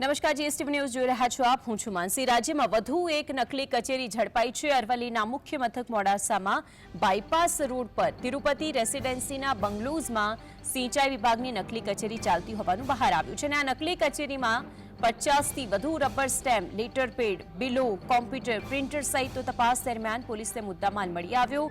નમસ્કાર, GSTV news જોઈ રહ્યા છો આપ. હું છું માનસી. રાજ્યમાં વધુ એક નકલી કચેરી ઝડપાઈ છે. અરવલ્લીના મુખ્ય મથક મોડાસામાં બાયપાસ રોડ પર તિરુપતિ રેસિડેન્સીના બંગલોઝમાં સિંચાઈ વિભાગની નકલી કચેરી ચાલતી હોવાનું બહાર આવ્યું છે અને આ નકલી કચેરીમાં પચાસથી વધુ રબર સ્ટેમ્પ, લેટર પેડ, બિલો, કોમ્પ્યુટર, પ્રિન્ટર સહિત તપાસ દરમિયાન પોલીસને મુદ્દામાલ મળી આવ્યો.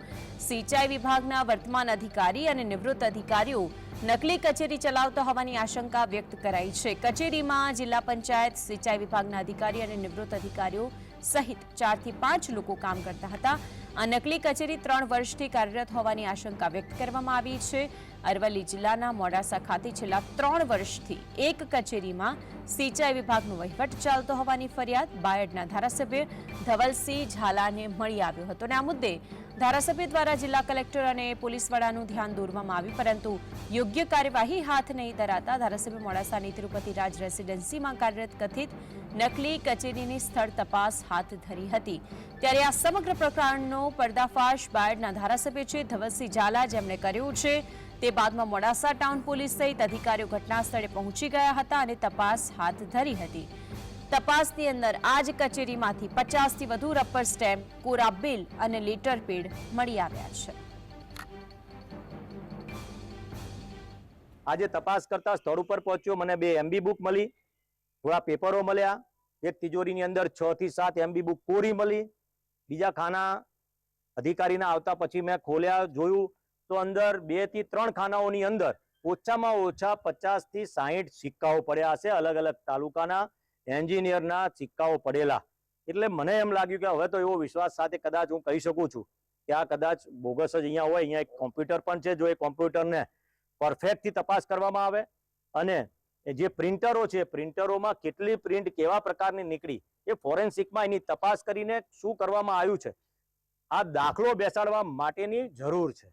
સિંચાઈ વિભાગના વર્તમાન અધિકારી અને નિવૃત્ત અધિકારીઓ નકલી કચેરી ચલાવતા હોવાની આશંકા વ્યક્ત કરાઈ છે. કચેરીમાં જિલ્લા પંચાયત, સિંચાઈ વિભાગના અધિકારી અને નિવૃત્ત અધિકારીઓ સહિત ચારથી પાંચ લોકો કામ કરતા હતા. આ નકલી કચેરી ત્રણ વર્ષથી કાર્યરત હોવાની આશંકા વ્યક્ત કરવામાં આવી છે. અરવલ્લી જિલ્લાના મોડાસા ખાતે છેલ્લા ત્રણ વર્ષથી એક કચેરીમાં સિંચાઈ વિભાગનો વહીવટ ચાલતો હોવાની ફરિયાદ બાયડના ધારાસભ્ય ધવલસિંહ ઝાલાને મળી આવ્યો હતો. અને આ મુદ્દે ધારાસભ્ય દ્વારા જિલ્લા કલેક્ટર અને પોલીસ વડાનું ધ્યાન દોરવામાં આવ્યું, પરંતુ યોગ્ય કાર્યવાહી હાથ નહીં ધરાતા ધારાસભ્ય મોડાસાની તિરુપતિ રાજ રેસિડેન્સીમાં કાર્યરત કથિત નકલી કચેરીની સ્થળ તપાસ હાથ ધરી હતી. ત્યારે આ સમગ્ર પ્રકરણનો પર્દાફાશ બાયડના ધારાસભ્ય છે ધવલસિંહ ઝાલા, જેમણે કર્યું છે તે બાદમાં મોડાસા ટાઉન પોલીસ સહિત અધિકારીઓ ઘટના પહોંચી ગયા હતા અને તપાસ હાથ ધરી હતી. તપાસની અંદર આ જ કચેરીમાંથી પચાસથી વધુ રબર સ્ટેમ્પ, કોરા બિલ અને લેટર પેડ મળી આવ્યા છે. આજે તપાસ કરતા સ્થળ ઉપર પહોંચ્યો, મને બે એમબી બુક મળી, થોડા પેપરો મળ્યા. એક તિજોરીની અંદર છ થી સાત એમબી બુક કોરી મળી. બીજા ખાના અધિકારીના આવતા પછી મેં ખોલ્યા, જોયું તો અંદર બેથી ત્રણ ખાનાઓની અંદર ઓછામાં ઓછા પચાસથી સાહીઠ સિક્કાઓ પડ્યા હશે અલગ અલગ તાલુકાના એન્જિનિયરના સિક્કાઓ પડેલા. એટલે મને એમ લાગ્યું કે હવે તો એવો વિશ્વાસ સાથે કદાચ હું કહી શકું છું કે આ કદાચ બોગસ જ અહીંયા હોય, અહીંયા એક કોમ્પ્યુટર પણ છે જો એ કોમ્પ્યુટરને પરફેક્ટથી તપાસ કરવામાં આવે અને જે પ્રિન્ટરો છે, પ્રિન્ટરોમાં કેટલી પ્રિન્ટ કેવા પ્રકારની નીકળી એ ફોરેન્સિકમાં એની તપાસ કરીને શું કરવામાં આવ્યું છે, આ દાખલો બેસાડવા માટેની જરૂર છે.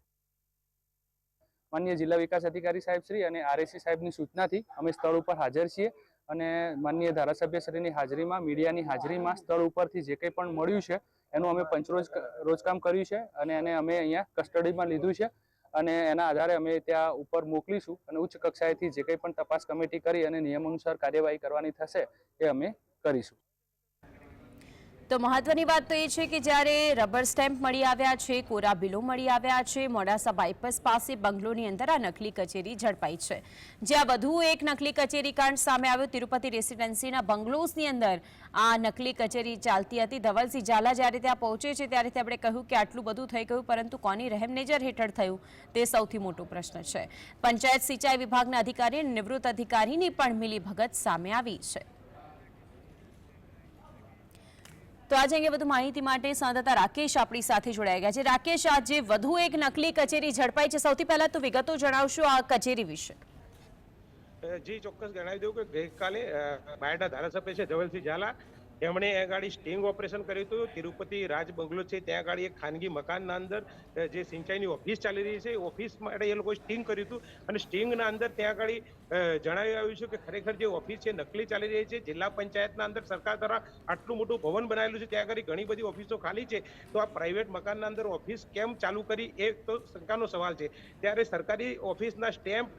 માન્ય જિલ્લા વિકાસ અધિકારી સાહેબ શ્રી અને આરએસી સાહેબની સૂચનાથી અમે સ્થળ ઉપર હાજર છીએ અને માન્ય ધારાસભ્યશ્રીની હાજરીમાં, મીડિયાની હાજરીમાં સ્થળ ઉપરથી જે કંઈ પણ મળ્યું છે, એનું અમે પંચરોજ રોજકામ કર્યું છે અને એને અમે અહીંયા કસ્ટડીમાં લીધું છે અને એના આધારે અમે ત્યાં ઉપર મોકલીશું અને ઉચ્ચ કક્ષાએથી જે કંઈ પણ તપાસ કમિટી કરી અને નિયમ અનુસાર કાર્યવાહી કરવાની થશે એ અમે કરીશું. તો મહત્વની વાત તો એ છે કે જ્યારે રબર સ્ટેમ્પ મળી આવ્યા છે, કોરા બિલો મળી આવ્યા છે, મોડાસા બાયપાસ પાસે બંગલોની અંદર આ નકલી કચેરી ઝડપાઈ છે. જ્યાં વધુ એક નકલી કચેરી કાંડ સામે આવ્યો. તિરુપતિ રેસિડેન્સીના બંગલોઝની અંદર આ નકલી કચેરી ચાલતી હતી. ધવલસિંહ ઝાલા જ્યારે ત્યાં પહોંચે છે, ત્યારે આપણે કહ્યું કે આટલું બધું થઈ ગયું, પરંતુ કોની રહેમ નજર હેઠળ થયું? તે સૌથી મોટો પ્રશ્ન છે. પંચાયત સિંચાઈ વિભાગના અધિકારી નિવૃત્ત અધિકારીની પણ મિલીભગત સામે આવી છે. તો આજે અંગે વધુ માહિતી માટે સંવાદદાતા રાકેશ આપણી સાથે જોડાઈ ગયા છે. રાકેશ, આજે વધુ એક નકલી કચેરી ઝડપાઈ છે. સૌથી પહેલા તો વિગતો જણાવશો આ કચેરી વિશે. જી, ચોક્કસ જણાવી દઉં કે ગઈકાલે બાયડા ધારાસભ્ય છે, ધવલસિંહ ઝાલા. એમણે ગાડી સ્ટિંગ ઓપરેશન કર્યું હતું. તિરુપતિ રાજ બંગલો છે ત્યાં ગાડી એક ખાનગી મકાનના અંદર જે સિંચાઈની ઓફિસ ચાલી રહી છે ઓફિસ માટે એ લોકોએ સ્ટિંગ કર્યું હતું. અને સ્ટિંગના અંદર ત્યાં અ, જણાવી આવ્યું છે કે ખરેખર જે ઓફિસ છે નકલી ચાલી રહી છે. જિલ્લા પંચાયતના અંદર સરકાર દ્વારા આટલું મોટું ભવન બનાવેલું છે ત્યાં આગળ ઘણી બધી ઓફિસો ખાલી છે. તો આ પ્રાઇવેટ મકાનના અંદર ઓફિસ કેમ ચાલુ કરી એ તો શંકાનો સવાલ છે. ત્યારે સરકારી ઓફિસના સ્ટેમ્પ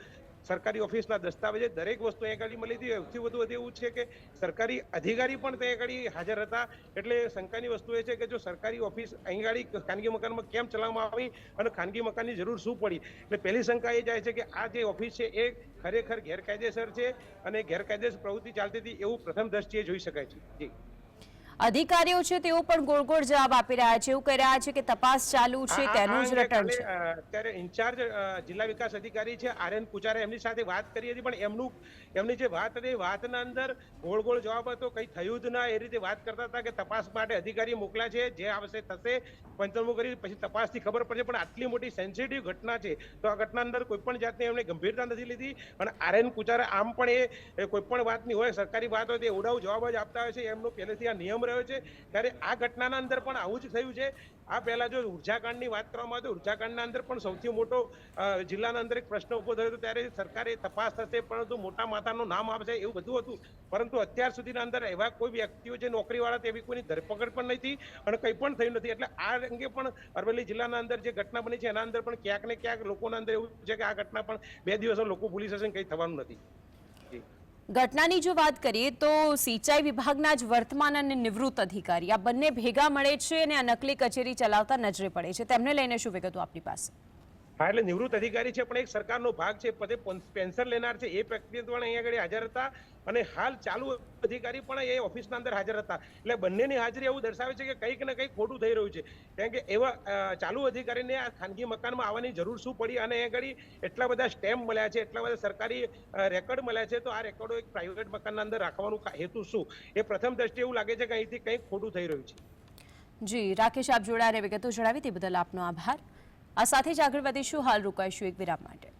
સરકારી ઓફિસના દસ્તાવેજે દરેક વસ્તુ અહીંયા આગળ મળી હતી. સૌથી વધુ એવું છે કે સરકારી અધિકારી પણ ત્યાં આગળ હાજર હતા. એટલે શંકાની વસ્તુ એ છે કે જો સરકારી ઓફિસ અહીં આગળ ખાનગી મકાનમાં કેમ ચલાવવામાં આવી અને ખાનગી મકાનની જરૂર શું પડી? એટલે પહેલી શંકા એ જાય છે કે આ જે ઓફિસ છે એ ખરેખર ગેરકાયદેસર છે અને ગેરકાયદેસર પ્રવૃત્તિ ચાલતી હતી એવું પ્રથમ દ્રષ્ટિએ જોઈ શકાય છે. જી. અધિકારીઓ છે તેઓ પણ ગોળ ગોળ જવાબ આપી રહ્યા છે. એવું કહી રહ્યા છે કે તપાસ ચાલુ છે તેનું જ રટણ છે. ત્યારે ઇન્ચાર્જ જિલ્લા વિકાસ અધિકારી છે આર્યન પૂજારે એમની સાથે વાત કરી હતી પણ એમનું એમની જે વાત હતી વાતના અંદર ગોળ ગોળ જવાબ હતો કંઈ થયું જ ના એ રીતે વાત કરતા હતા કે તપાસ માટે અધિકારી મોકલ્યા છે જે આવશે થશે પંચમું કરી પછી તપાસથી ખબર પડશે પણ આટલી મોટી સેન્સિટિવ ઘટના છે તો આ ઘટના અંદર કોઈ પણ જાતની એમણે ગંભીરતા નથી લીધી અને આર્યન પૂજારે આમ પણ એ એ કોઈ પણ વાતની હોય સરકારી વાત હોય તે ઉડાવ જવાબ જ આપતા હોય છે એમનો પહેલેથી આ નિયમ રહ્યો છે. ત્યારે આ ઘટનાના અંદર પણ આવું જ થયું છે. આ પહેલા જો ઉર્જાકાંડની વાત કરવામાં આવે તો ઉર્જાકાંડના અંદર પણ સૌથી મોટો જિલ્લાના અંદર એક પ્રશ્ન ઊભો થયો હતો. ત્યારે સરકારે તપાસ થશે, પરંતુ મોટા માતાનું નામ આપશે એવું બધું હતું. પરંતુ અત્યાર સુધીના અંદર એવા કોઈ વ્યક્તિઓ જે નોકરીવાળા તેવી કોઈની ધરપકડ પણ નથી અને કંઈ પણ થયું નથી. એટલે આ અંગે પણ અરવલ્લી જિલ્લાના અંદર જે ઘટના બની છે, એના અંદર પણ ક્યાંક ને ક્યાંક લોકોના અંદર એવું છે કે આ ઘટના પણ બે દિવસો લોકો ભૂલી જશે કંઈ થવાનું નથી. ઘટનાની જો વાત કરીએ તો સિંચાઈ વિભાગના જ વર્તમાન અને નિવૃત્ત અધિકારી આ બંને ભેગા મળે છે અને આ નકલી કચેરી ચલાવતા નજરે પડે છે. તેમને લઈને શું વિગતો આપની પાસે? હા, એટલે નિવૃત્ત અધિકારી છે, પણ એક સરકારનો ભાગ છે પદે પેન્શન લેનાર છે, એ વ્યક્તિ પણ અહીંયા આગળ હાજર હતા. અને હાલ ચાલુ અધિકારી પણ એ ઓફિસના અંદર હાજર હતા. એટલે બંનેની હાજરી એવું દર્શાવે છે કે કંઈક ને કંઈક ખોટું થઈ રહ્યું છે. કારણ કે એવા ચાલુ અધિકારીને આ ખાનગી મકાનમાં આવવાની જરૂર શું પડી અને અહીંયા આગળ એટલા બધા સ્ટેમ્પ મળ્યા છે, એટલા બધા સરકારી રેકોર્ડ મળ્યા છે, તો આ રેકોર્ડો એક પ્રાઇવેટ મકાનના અંદર રાખવાનું હેતુ શું? એ પ્રથમ દ્રષ્ટિએ એવું લાગે છે કે અહીંથી કંઈક ખોટું થઈ રહ્યું છે. જી, રાકેશ, આપ જોડાયા વિગતો જણાવી તે બદલ આપનો આભાર. આ સાથે જ આગળ વધીશું. હાલ રોકાઈશું એક વિરામ માટે.